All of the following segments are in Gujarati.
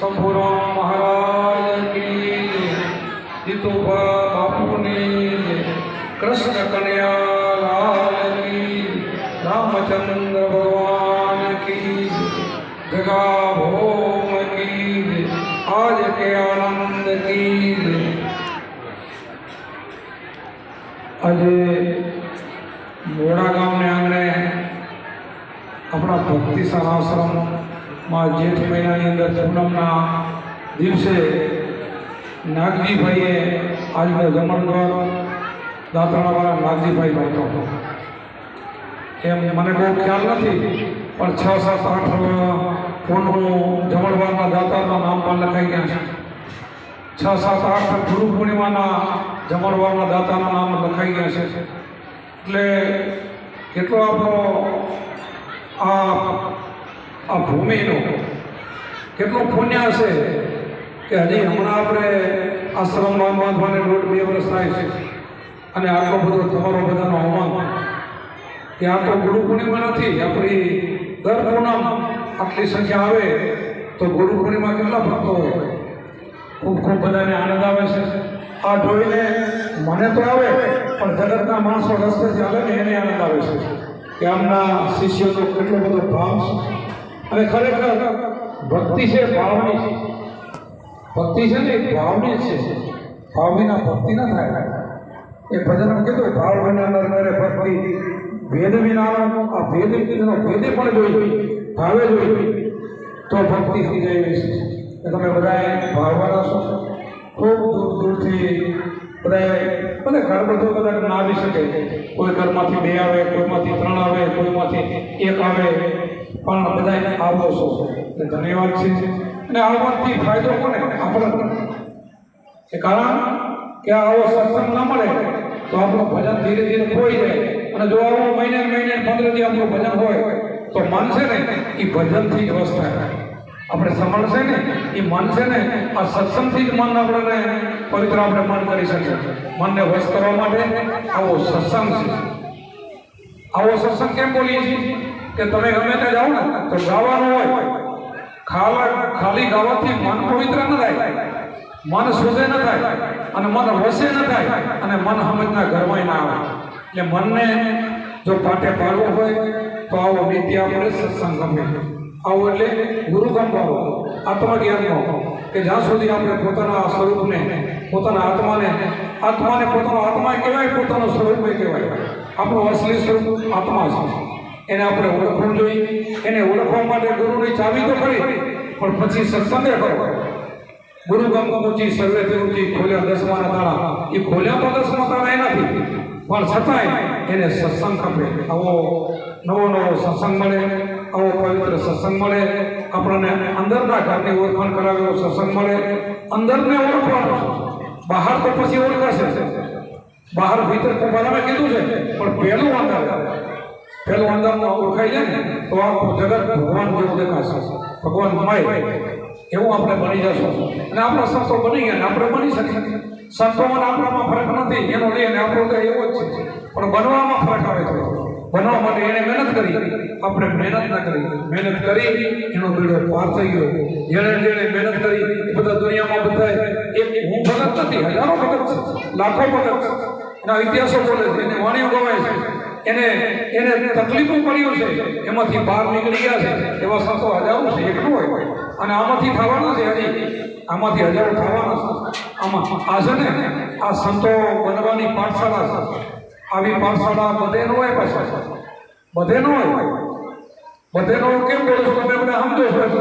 શંભુરામ મહારાજ કી જય. જીતુભા બાપુની જય. કૃષ્ણ કન્યા લાલ કી જય. રામચંદ્ર ભગવાન કી જય. જગા ભોમ કી જય. આજ કે આનંદ કી જય. આજે મોડા ગામને આશ્રમમાં જેઠ મહિનાની અંદર પૂનમના દિવસે નાગજીભાઈએ આજનો જમણવાર દાંતણાવાળા નાગજીભાઈ બાંધ્યો હતો. એમ મને બહુ ખ્યાલ નથી, પણ છ, સાત, આઠ પૂનનું જમણવારના દાતાના નામ પણ લખાઈ ગયા છે. છ, સાત, આઠ, ગુરુ પૂર્ણિમાના જમણવારના દાતાના નામ લખાઈ ગયા છે. એટલે કેટલો આપણો આ આ ભૂમિનો કેટલો પુણ્ય છે કે હજી હમણાં આપણે આશ્રમમાં બાંધવાને દોઢ બે વર્ષ થાય છે. અને આટલો બધો તમારો બધાનો અવમાન. કે આ તો ગુરુ પૂર્ણિમા નથી, આપણી દર પૂનમ આટલી સંખ્યા આવે તો ગુરુ પૂર્ણિમા કેટલા ભક્તો હોય? ખૂબ ખૂબ બધાને આનંદ આવે છે. આ જોઈને મને તો આવે, પણ જગતના માણસો રસ્તે ચાલે ને એને આનંદ આવે છે. કે આમના શિષ્યોનો કેટલો બધો ભાવ છે. અને ખરેખર ભક્તિ છે, ભાવની છે. ભક્તિ છે ને એ ભાવની છે. ભાવ વિના ભક્તિ ન થાય. એ ભજનમાં કીધું ભાવ વિના નર ભક્તિ. ભેદ વિનાનો, આ ભેદ એનો ભેદે પણ જોઈ ભાવે જોઈ તો ભક્તિ થઈ જાય છે એ તમે બધાએ ભાવવાના છો. ખૂબ દૂર દૂરથી બધાએ, અને ઘર બધું કદાચ ના આવી શકે. કોઈ ઘરમાંથી બે આવે, કોઈમાંથી ત્રણ આવે, કોઈમાંથી એક આવે. પણ બધાએ આવતો છો. એટલે ધન્યવાદ છે. અને આવવાથી ફાયદો કોને? આપણે એ કારણ કે આવો સત્સંગ ન મળે તો આપણું ભજન ધીરે ધીરે ખોઈ જાય. અને જો આવો મહિને મહિને પંદર દી આપણું ભજન હોય, તો મન છે ને એ ભજનથી જ વશ થાય. આપણે સમળશે ને એ મન છે ને આ સત્સંગથી જ મન આપણને પવિત્ર આપણે મન કરી શકીએ. મનને વશ કરવા માટે આવો સત્સંગ છે. આવો સત્સંગ કેમ બોલીએ છીએ? કે તમે ગમે ત્યાં જાઓ ને, તો ગાવાનું હોય. ખાવા, ખાલી ગાવાથી મન પવિત્ર ન થાય. મન સુધે ન થાય. અને મન વસે ન થાય. અને મન સમજના ઘરમાં ના આવે. એટલે મનને જો પાટે પાડવું હોય, તો આવો નીતિ આપણે સત્સંગ ગમે. આવો એટલે ગુરુ ગમવાનો. આત્મજ્ઞાનનો કે જ્યાં સુધી આપણે પોતાના સ્વરૂપને, પોતાના આત્માને આત્માને પોતાનો આત્મા કહેવાય, પોતાનું સ્વરૂપ કહેવાય. આપણું અસલી સ્વરૂપ આત્મા છે. એને આપણે ઓળખવું જોઈએ. એને ઓળખવા માટે ગુરુની ચાવી તો ખરી, પણ પછી સત્સંગે કરો. ગુરુ ગમ ઊંચી સર્વેથી ઊંચી ખોલ્યા દસમાના તાળા. એ ખોલ્યા તો દસમા તાળા એનાથી. પણ છતાંય એને સત્સંગ ખપે આવો નવો નવો સત્સંગ મળે, આવો પવિત્ર સત્સંગ મળે. આપણને અંદરના ઘરની ઓળખાણ કરાવે એવો સત્સંગ મળે. અંદરને ઓળખવાનું. બહાર તો પછી ઓળખાશે. બહાર ભીતર બધાને કીધું છે, પણ પહેલું અંદર પેલું અંદરનો ઓળખાઈ જાય ને, તો આખું જગત ભગવાન જેવું દેખાશે. ભગવાન માય, એવું આપણે બની જશું. અને આપણા સંતો બની ગયા આપણે બની શકીએ. સંતોમાં આપણામાં ફરક નથી, એનો લઈને આપણો તો એવો જ છે. પણ બનવામાં ફરક આવે છે. બનવા માટે એને મહેનત કરી, આપણે મહેનત ના કરી. મહેનત કરી, એનો બેડો પાર થઈ ગયો. જેણે જેણે મહેનત કરી બધા દુનિયામાં બધા એક હું ભગત નથી, હજારો ભગત લાખો ભગત એના ઇતિહાસો બોલે છે, એને વાણીઓ ગવાય છે. એને એને તકલીફો પડ્યો છે. એમાંથી બહાર નીકળી ગયા છે. એવા સંતો હજારો છે, એટલું હોય. અને આમાંથી થવાના છે હજી. આમાંથી હજારો થવાના છે. આમાં આ છે ને, આ સંતો બનવાની પાઠશાળા છે. આવી પાઠશાળા બધે ન હોય પાછા. બધે ન હોય. બધે નો કેમ બોલો તમે બધા સમજો છો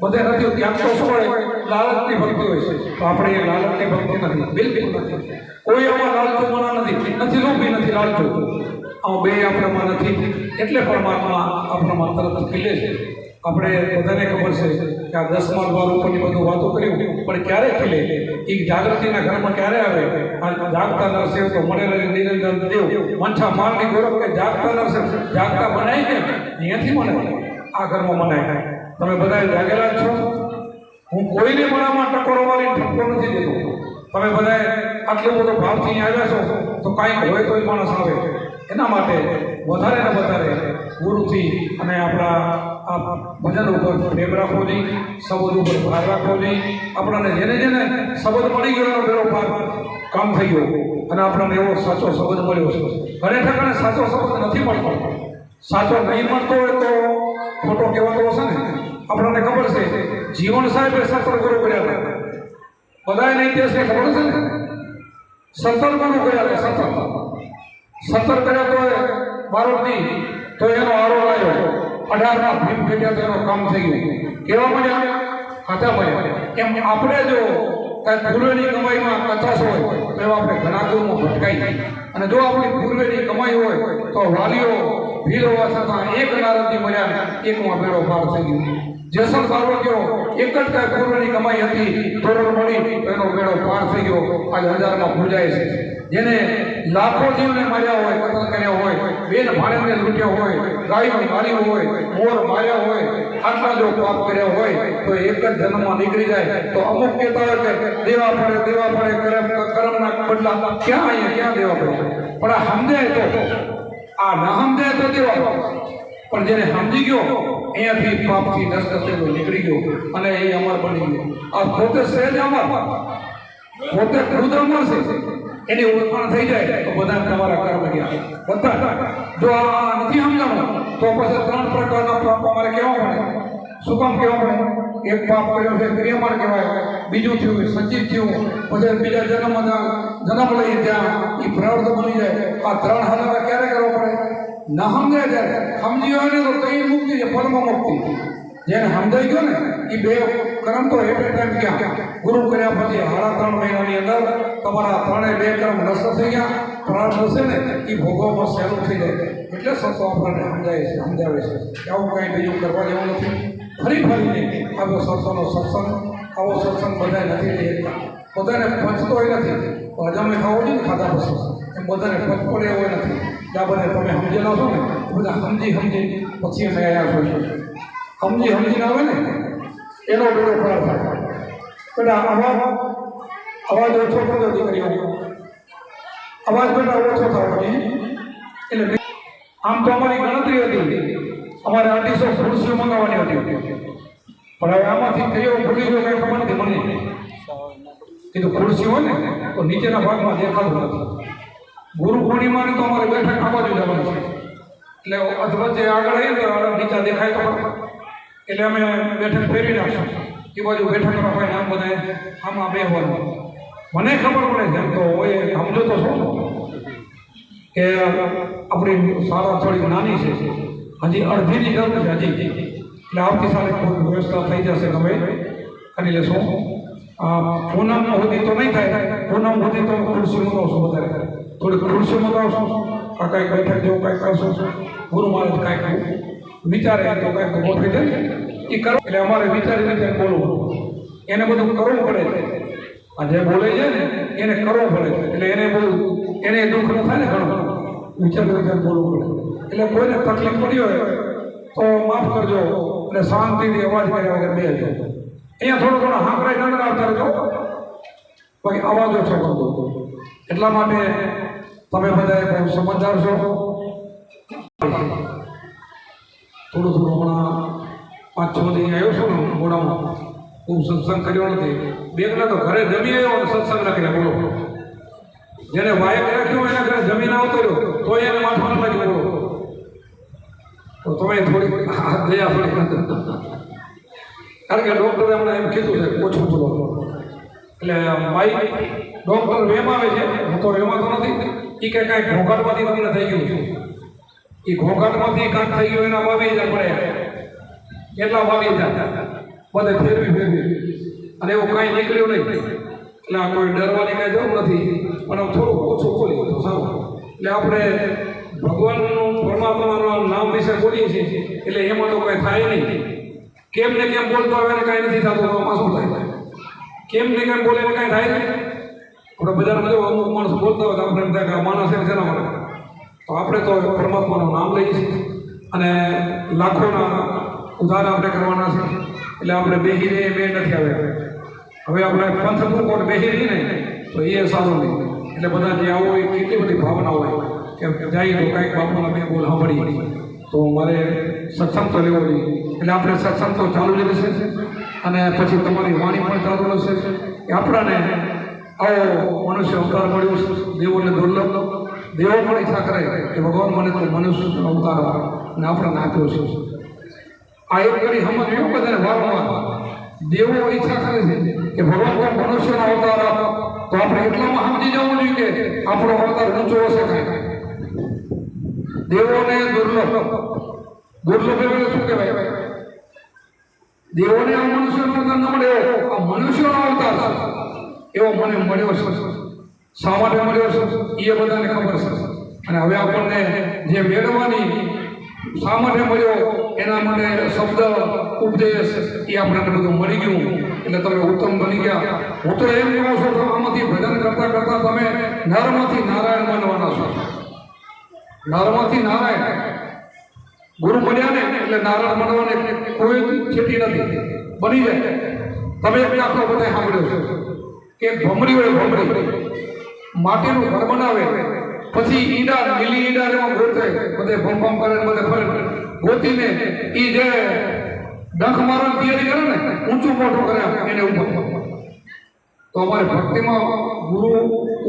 બધે નથી ત્યાં તો શું હોય? લાલચની ભક્તિ હોય છે. તો આપણે એ લાલચની ભક્તિ નથી. બિલકુલ નથી. કોઈ એમાં લાલચો મના નથી. નથી લોભી નથી લાલચુ. આ બે આપણામાં નથી. એટલે પરમાત્મા આપણામાં તરત ખીલે છે. આપણે બધાને ખબર છે કે આ દસમા દ્વાર ઉપરની બધું વાતો કર્યું, પણ ક્યારે ખીલે? એ જાગૃતિના ઘરમાં ક્યારે આવે? આ જાગતા નરસેવ તો મળેલા નિરંજન દેવ મંછા મારની ગૌરવ કે જાગતા નરસેવ જાગતા મનાય કે અહીંયાથી મને આ ઘરમાં મનાય તમે બધા જાગેલા છો? હું કોઈને મનામાં ટકોરો મારી ઠપકો નથી દેતો. તમે બધા આટલો બધો ભાવથી આવ્યા છો, તો કાંઈક હોય તો એ માણસ આવે. એના માટે વધારે ને વધારે ગુરુથી અને આપણા આ ભજન ઉપર પ્રેમ રાખવો જોઈએ, સંબંધ ઉપર ભાર રાખવો જોઈએ. આપણને જેને જેને સંબંધ મળી ગયો એનો બેડો પાર કામ થઈ ગયો અને આપણને એવો સાચો સંબંધ મળ્યો છે. ઘણે ઠેકાણે સાચો સંબંધ નથી મળતો. સાચો નહીં મળતો હોય તો ખોટો કહેવાતો હશે ને? આપણને ખબર છે, જીવન સાહેબે સત્તર ગુરુ કર્યા હતા. બધાને ઇતિહાસ ખબર છે ને? સત્તર ગુરુ કર્યા હતા સત્તર સત્તર કર્યા તો બારોટની તો એનો આરો લાવ્યો અઢારમાં ભીમ ફેટ્યા તો એનું કામ થઈ ગયું. કેવા મળ્યા? ખાતા મળ્યા. એમ આપણે જો કાંઈ પૂર્વની કમાઈમાં કચાશ હોય, તો એવા આપણે ઘણા ગુણમાં ભટકાઈ અને જો આપણી પૂર્વેની કમાઈ હોય, તો વાલીઓ ભીલ હોવા છતાં એક નારદની મળ્યા એકમાં બેડો પાર થઈ ગયો. જેસલ પાર્વતીઓ એક જ કાંઈ પૂર્વની કમાઈ હતી, ધોરણ મળી, તો એનો મેળો પાર થઈ ગયો. આજે હજારમાં પૂજાય છે. જેને લાખો જીવને માર્યા હોય, કતલ કર્યા હોય, બેન ભાણેને લૂંટ્યા હોય, ગાયો મારી હોય, મોર માર્યા હોય, આટલા જો પાપ કર્યા હોય, તો એક જ જન્મમાં નીકળી જાય. તો અમુક કહેતા હોય કે દેવા પડે દેવા પડે, કરમ, કરમના બદલા ક્યાં અહીંયા, ક્યાં દેવા પડે? પણ આ સમજાય તો, આ ના સમજાય તો દેવા પણ જેને સમજી ગયો, અહીંયાથી પાપથી નષ્ટ થયેલો નીકળી ગયો અને એ અમર બની ગયો. આ પોતે સહેજ અમર. પોતે ખુદ અમર છે. એની ઓળખાણ થઈ જાય તો બધા તમારા કર્મ ગયા. બધા જો આ નથી સમજાણું, તો પછી ત્રણ પ્રકારના પાપ અમારે કેવા પડે. શું કામ કેવા પડે? એક પાપ કર્યો છે ક્રિયામાન કહેવાય. બીજું થયું સચિત થયું. પછી બીજા જન્મ જન્મ લઈ ત્યાં એ પ્રવૃત્ત બની જાય. આ ત્રણ હાલત ક્યારે કરવો પડે? ના સમજાય ત્યારે. સમજી હોય ને તો કઈ મુક્તિ છે, પરમ મુક્તિ. જેને સમજાઈ ગયો ને એ બે કર્મ તો એટ ટાઈમ ક્યાં? ગુરુ કર્યા પછી સાડા ત્રણ મહિનાની અંદર તમારા ત્રણેય બે કર્મ નષ્ટ થઈ ગયા. પ્રાર્થ હશે ને એ ભોગવવામાં સહેલું થઈ જાય. એટલે સંતો આપણને સમજાય છે, સમજાવે છે. કે આવું કાંઈ બીજું કરવા જેવું નથી. ફરી ફરીને આવો સત્સંગનો સત્સંગ, આવો સત્સંગ બધાય નથી લઈ શકતા બધાને પચતો હોય નથી. હજામે ખાવો જોઈએ ને ખાધા પછી. એમ બધાને પચ પડે એવો નથી. ત્યાં બધા તમે સમજેલા છો ને? બધા સમજી સમજી પછી અમે આવ્યા છો. સમજી સમજીને આવે ને? એનો બેડો ખરાબ થાય. પણ અવાજ અવાજ ઓછો થતો દીકરીઓ. અવાજ બેટા ઓછો થવો જોઈએ એટલે આમ તો અમારી ગણતરી હતી. અમારે અઢીસો ખુરશીઓ મંગાવવાની હતી. પણ હવે આમાંથી કયો ભૂલી ગયો કઈ ખબર નથી મને. કીધું ખુરશી હોય ને, તો નીચેના ભાગમાં દેખાતું નથી. ગુરુ પૂર્ણિમાને તો અમારે બેઠક આ બાજુ જવાનું છે. એટલે અધવચ્ચે આગળ આવી નીચા દેખાય તો. એટલે અમે બેઠક ફેરવી નાખશું. એ બાજુ બેઠક ભાઈ આમ બધા આમાં બેહવાનું મને ખબર પડે છે તો હોય સમજો તો શું કે આપણી શાળા થોડી નાની છે. હજી અડધીની જરૂર છે હજી. એટલે આવતી સાલે કોઈ વ્યવસ્થા થઈ જશે તમે કરી લેશું. પૂનમ સુધી તો નહીં થાય. પૂનમ સુધી તો ખુરશી મંગાવશું વધારે. થોડીક ખુરશી મંગાવશું. આ કાંઈક બેઠક જેવું કાંઈક કરશું. ગુરુ મહારાજ કાંઈક વિચારે તો કાંઈક ઊભો થઈ ને એ કરો. એટલે અમારે વિચારી વિચારી બોલવું. એને બધું કરવું પડે. છે આ જે બોલે છે ને, એને કરવું પડે. છે એટલે એને બધું એને દુઃખ ન થાય ને ઘણું. વિચાર વિચાર બોલવું પડે. એટલે કોઈને તકલીફ પડી હોય તો માફ કરજો. અને શાંતિથી અવાજ કર્યા વગર બેસજો અહીંયા થોડો ઘણો હાંકરાઈ ન આવતા રહેજો. બાકી અવાજો છો એટલા માટે તમે બધા બહુ સમજદાર છો. થોડું થોડું હમણાં પાંચ છ દી આવ્યો છું ને મોડામાં. ખૂબ સત્સંગ કર્યો નથી. બેગના તો ઘરે જમી આવ્યો અને સત્સંગ ના કર્યા બોલો. જેને વાયક રાખ્યો એના ઘરે જમીન આવતો રહ્યો તો એને માથા લાગી બોલો તો તમે થોડી હાથ દયા થોડી કારણ કે ડૉક્ટરે હમણાં એમ કીધું છે, ઓછું બોલો એટલે માઇક ડોક્ટર વેમ આવે છે, હું તો વેમાતો નથી. એ કે કાંઈ ઘોંઘાટમાંથી તમને થઈ ગયું છે. એ ઘોંઘાટમાંથી કાંક થઈ ગયો, એના વાવી હજાર પડે. કેટલા વાવી જાય બધે ફેરવી ફેરવી. અને એવું કાંઈ નીકળ્યું નહીં. એટલે આ કોઈ ડરવાની કાંઈ જરૂર નથી. પણ આમ થોડું ઓછું બોલી તો સારું. એટલે આપણે ભગવાનનું પરમાત્માનું નામ વિશે બોલીએ છીએ. એટલે એમાં તો કાંઈ થાય નહીં. કેમ ને કેમ બોલતો આવે ને કાંઈ નથી થતું, તો આમાં શું થાય? કેમ ને કેમ બોલે ને કાંઈ થાય નહીં? આપણે બજારમાં જો અમુક માણસ બોલતા હોય તો આપણે એમ થાય કે માણસ એમ છે ને તો આપણે તો પરમાત્માનું નામ લઈએ છીએ. અને લાખોના ઉધાર આપણે કરવાના છે. એટલે આપણે બેહી રહીએ બે નથી આવ્યા. હવે આપણે પંથ કોટ બેહી રહીએ ને તો એ સારું નહીં. એટલે બધા જે આવો હોય કેટલી બધી ભાવના હોય. કે જાય તો કાંઈક બાપુના બે બોલ સાંભળી તો મારે સત્સંગ તો લેવો જોઈએ એટલે આપણે સત્સંગ તો ચાલુ જ રહેશે. અને પછી તમારી વાણી પણ ચાલુ રહેશે. કે આપણાને આવો મનુષ્ય અવતાર મળ્યો છે. દેવોને દુર્લભ દેવો પણ ઈચ્છા કરે કે ભગવાન મને તો મનુષ્ય અવતાર ને આપણને આપ્યો છે. આ એક કરી સમજવું બધાને વારંવાર. દેવો ઈચ્છા કરે છે કે ભગવાન પણ મનુષ્યનો અવતાર આપો. તો આપણે એટલામાં સમજી જવું જોઈએ કે આપણો અવતાર ઊંચો હશે કાંઈ દેવોને દુર્લભ. દુર્લભ એટલે શું કહેવાય? દેવોને આ મનુષ્યનો અવતાર ન મળે આ મનુષ્યનો અવતાર એવો મને મળ્યો છે. શા માટે મળ્યો છે એ બધાને ખબર છે. અને હવે આપણને જે મેળવવાની શા માટે મળ્યો, એના માટે શબ્દ, ઉપદેશ, એ આપણને બધું મળી ગયું. એટલે તમે ઉત્તમ બની ગયા. હું તો એમ કહું છું, આમાંથી ભજન કરતા કરતા તમે નરમાંથી નારાયણ બનવાના છો. નરમાંથી નારાયણ. ગુરુ બન્યા ને, એટલે નારાયણ બનવાને કોઈ છેટી નથી. બની જાય. તમે એક દાખલો બધા સાંભળ્યો છે. કે ભમરી હોય ભમરી. માટીનું ઘર બનાવે. પછી ઈંડા, લીલી ઈંડા એમાં ગોતે બધે ભમ ભમ કરે બધે ફરે. ગોતીને ઈ જે ડંખ મારવાની તૈયારી કરે ને, ઊંચું મોટું કરે એને ઉપર તો અમારે ભક્તિમાં ગુરુ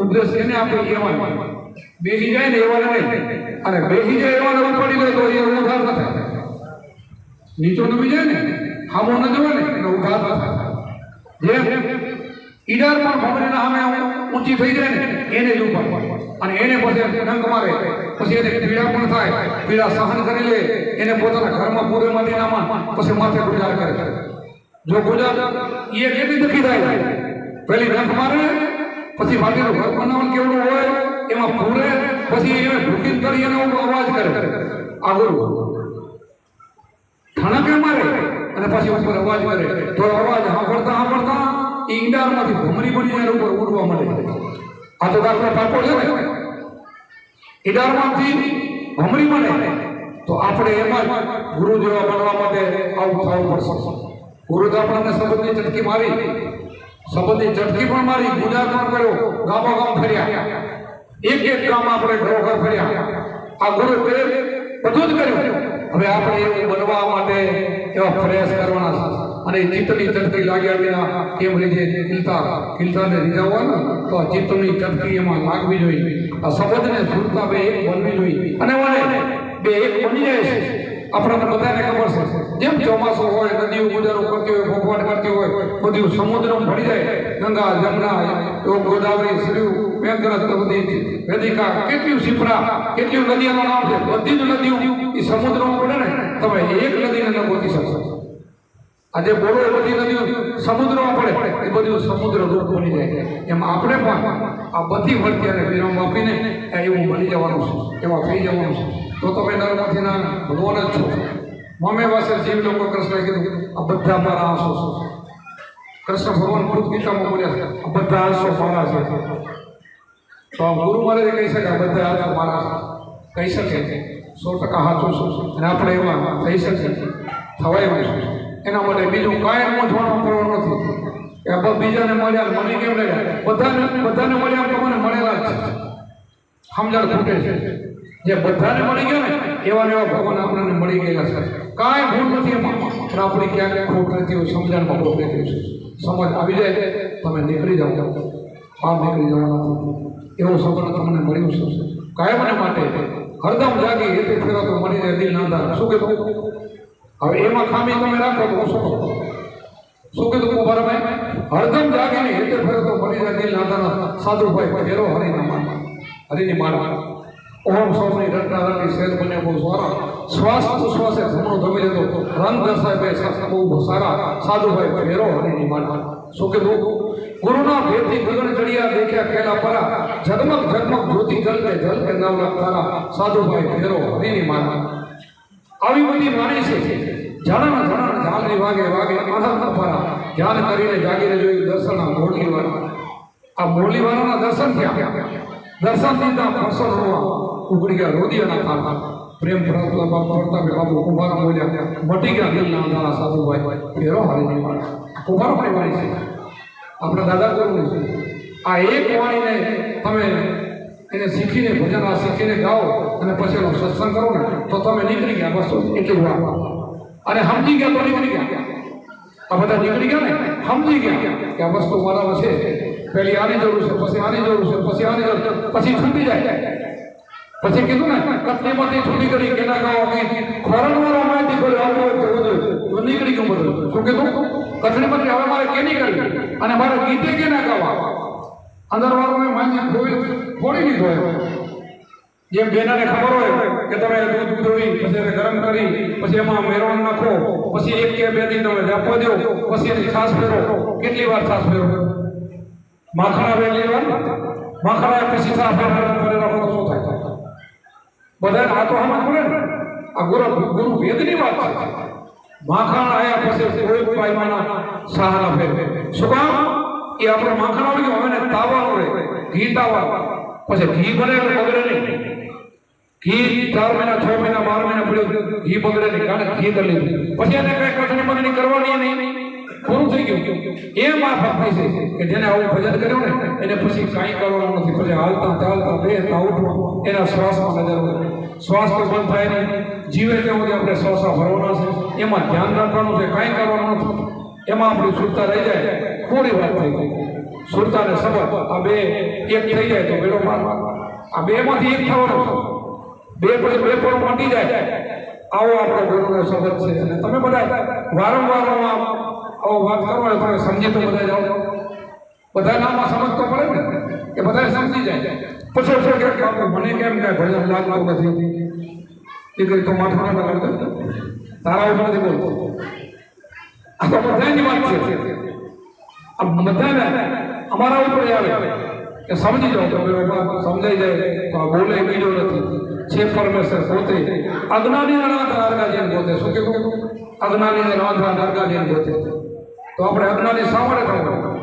ઉપદેશ એને આપે એવા બેસી જાય ને એવાને નહીં. અને બેસી જાય એવાને ઉપાડી લે તો એ ઉધાર ન થાય. નીચો ડૂબી જાય ને, હામો ન જવાય ને ઉધાર ન થાય. જેમ ઈડાર પણ ભમરીના સામે ઊંચી થઈ જાય ને, એને જ ઉપર અને એને પછી ડંક મારે, પછી એને પીડા પણ થાય, પીડા સહન કરી લે, એને પોતાના ઘરમાં પૂરે માંથી નામાં પછી માથે ગુજાર કરે. જો ગુજાર એ કેટલી દખી થાય પેલી ડંક મારે, પછી માટીનું ઘર બનાવવાનું કેવડું હોય, એમાં પૂરે, પછી એને ઢુકીન કરી એને અવાજ કરે. આગળ ઠણકે મારે, અને પછી ઉપર અવાજ કરે. તો અવાજ સાંભળતા સાંભળતા ઈંડામાંથી ભમરી બની એના ઉપર ઉડવા માંડે આ તો દાખલો પાકો છે ને. ઈડારમાંથી ભમરી બને તો આપણે એમાં ગુરુ જેવા બનવા માટે આવું થવું પડશે. ગુરુ તો આપણને સંબંધની ચટકી મારી. સંબંધની ચટકી પણ મારી ગુજાર પણ કર્યો, ગામો ગામ ફર્યા. એક એક ગામ આપણે ઘરો ઘર ફર્યા. આ ગુરુ બધું જ કર્યું. હવે આપણે એવું બનવા માટે એવા પ્રયાસ કરવાના છે. અને ચિત્તની ચટકી લાગ્યા વિના એમ રીતે ખીલતા. ખીલતાને રીઝાવવા ને તો આ ચિત્તની ચટકી એમાં લાગવી જોઈએ. આ સંબંધને સુરતા બે એક બનવી જોઈએ. અને મને બે એક બની જાય છે. આપણને બધાને ખબર છે. જેમ ચોમાસું હોય, નદીઓ ગુજારો કરતી હોય, ભોગવાટ કરતી હોય, બધું સમુદ્રમાં ભળી જાય. ગંગા જમના ગોદાવરી, સરયુ, મેઘરજ બધી વેદિકા કેટલી શિપ્રા કેટલી નદીઓનું નામ છે. બધી જ નદીઓ એ સમુદ્રમાં પડે ને. તમે એક નદીને ન ગોતી શકશો આજે બોલો એ બધી નદીઓ સમુદ્રમાં પડે, એ બધું સમુદ્ર રૂપ બની જાય એમ આપણે પણ આ બધી વળતી અને વિરામ આપીને એવું બની જવાનું છે, એવા થઈ જવાનું છે. તો તમે ના ભગવાન જ છો. મમે પાસે જીવ લોકો કૃષ્ણએ કીધું, આ બધા મારા આંસુ છે. કૃષ્ણ ભગવાન ખુદ ગીતામાં બોલ્યા છે, આ બધા આંસુ મારા છે. તો આ ગુરુ મહારાજે કહી શકે, આ બધા આંસુ મારા કહી શકે સો ટકા સાચું છે. અને આપણે એમાં થઈ શકીએ થવાય એમ છે? એના માટે બીજું કાંઈ મૂંઝવણ કરવાનું નથી. કે બીજાને મળ્યા મને કેમ મળ્યા બધાને બધાને મળ્યા તો મળેલા છે. સમજણ ખૂટે છે. જે બધાને મળી ગયા ને, એવા એવા ભગવાન આપણને મળી ગયેલા છે. કાંઈ ભૂલ નથી એમાં. પણ આપણી ક્યાંક ખોટ નથી હોય સમજણમાં ખોટ રહેતી છે. સમજ આવી જાય, તમે નીકળી જાઓ. આમ નીકળી જવાના એવું સપન તમને મળ્યું છે કાયમને માટે હરદમ જાગી એથી ફેરો તો મળી જાય, દિલ નાંદા શું કીધું હવે એમાં ખામી તમે રાખો તો શું શું કીધું કુંભારભાઈ? હરદમ જાગીને એથી ફરે તો મળી જાય દિલ નાંદાના સાધુભાઈ ફેરો હરિના માન હરિની માન ઓમ સૌની રટના રટી શેર બને બહુ સારા. શ્વાસ ઉશ્વાસે ઘણો ધમી લેતો. રંગ દર્શાય ભાઈ શાસ્ત્ર બહુ સારા. સાધુભાઈ ફેરો હરિની માન શું કીધું? ગુરુના ભેદથી ગગન ચડિયા દેખ્યા કેલા પરા. ઝગમગ ઝગમગ જ્યોતિ જલકે જલકે નવલક તારા. સાધુભાઈ ફેરો હરિની માળા આવી બધી વાણી છે. જાણણ જાણણ ઝાલની વાગે વાગે માથા ફરા ધ્યાન કરીને જાગીને જોયું દર્શન આ મોરલી વાળા. આ મોરલી વાળાના દર્શન થયા. દર્શન દીધા પ્રસન્ન હોવા ઉગડી ગયા રોદિયાના થાળા. પ્રેમ પ્રતલા બાપા પ્રતાપે બાપુ કુંભારા બોલ્યા, મટી ગયા દિલના અંધારા સાધુભાઈ, ફેરો નહીં વાળા કુંભારો વાણી છે. આપણા દાદા કરવું છે? આ એક વાણીને તમે એને શીખીને ભજન આ શીખીને ગાઓ અને પછી એનો સત્સંગ કરો ને, તો તમે નીકળી ગયા, બસ એટલું વાત અને સમજી ગયા તો નીકળી ગયા. આ બધા નીકળી ગયા ને સમજી ગયા કે આ વસ્તુ મારામાં છે. પેલી આની જરૂર છે, પછી આની જરૂર છે, પછી આની જરૂર પછી છૂટી જાય. પછી કીધું ને કટલીમાંથી છૂટી કરી કેના ગાઓ, કે ખોરણ વાળા માહિતી કોઈ આવતો હોય તો બધું. નીકળી ગયું બધું. શું કીધું? કટલીમાંથી હવે મારે કેની કરવી અને મારે ગીતે કે ના ગાવા? અંદર માન્ય ફોડી લીધો જેમ બેનાને ખબર હોય કે તમે દૂધ ધોઈ પછી એને ગરમ કરી, પછી એમાં મેરવણ નાખો, પછી એક કે બે દી તમે રાખવા દો, પછી એની છાશ ફેરો. કેટલી વાર છાશ ફેરો? માખણા વેલી વાર માખણા પછી છાશ ફેરો કરે રાખો તો શું થાય? બધા આ તો હમણાં બોલે ને? આ ગુરુ ગુરુ વેદની વાત છે. માખણ આયા પછી કોઈ પાયમાના સહારા ફેર શું કામ? એ આપણે માખણ આવી ગયો હવે તાવાનું રહે. ઘી તાવા પછી ઘી બને એટલે બગડે નહીં. ઘી ચાર મહિના, છ મહિના, બાર મહિના પડ્યું, ઘી બગડે નહીં. કારણ ઘી લીધું. પછી એને કઈ કઠણી બગડી કરવાની નહીં. પૂરું થઈ ગયું. એ માફક થઈ છે કે જેને આવું ભજન કર્યું ને, એને પછી કાંઈ કરવાનું નથી. પછી હાલતા ચાલતા બેસતા ઉઠવા એના શ્વાસમાં નજર હોય. શ્વાસ તો બંધ થાય નહીં. જીવે ત્યાં સુધી આપણે શ્વાસા ભરવાના છે. એમાં ધ્યાન રાખવાનું છે. કાંઈ કરવાનું નથી. એમાં આપણી સુરતા રહી જાય. થોડી વાત થઈ ગઈ. સુરતા ને સબત આ બે એક થઈ જાય તો બેડો માર આ બે માંથી એક થવાનો. બે પછી બે પણ મટી જાય. આવો આપણો ગુરુનો સબત છે. અને તમે બધા વારંવાર આવો. વાત કરો તમે સમજી તો બધા જાઓ. બધા આમાં સમજ તો પડે ને કે બધા સમજી જાય. પછી શું કે મને કેમ કાંઈ ભજન લાગતું નથી? એ કઈ તો માથું તારા ઉપર નથી બોલતો. આ બધાની વાત છે. આ બધાને અમારા ઉપર આવે. કે સમજી જાઓ તો સમજાઈ જાય તો આ બોલે બીજો નથી. છે પરમેશ્વર પોતે અજ્ઞાની અનાથા નારગાજીને પોતે શું કીધું? અજ્ઞાની અનાથા નારગાજીને પોતે તો આપણે અજ્ઞાની શા માટે થવું?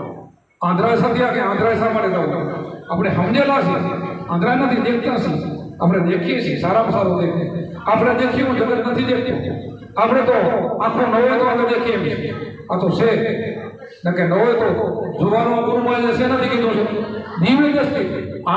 આંધ્રા સત્યા કે આંધ્રા શા માટે થવું? આપણે સમજેલા છીએ. આંધ્રા નથી, દેખતા છીએ. આપણે દેખીએ છીએ. સારામાં સારું દેખીએ. આપણે દેખ્યું, જગત નથી દેખતું. આપણે તો આખો નવો તો આપણે દેખીએ આ તો છે. કે નવો તો જોવાનો ગુરુમાં છે નથી કીધું છે? દિવ્ય દ્રષ્ટિ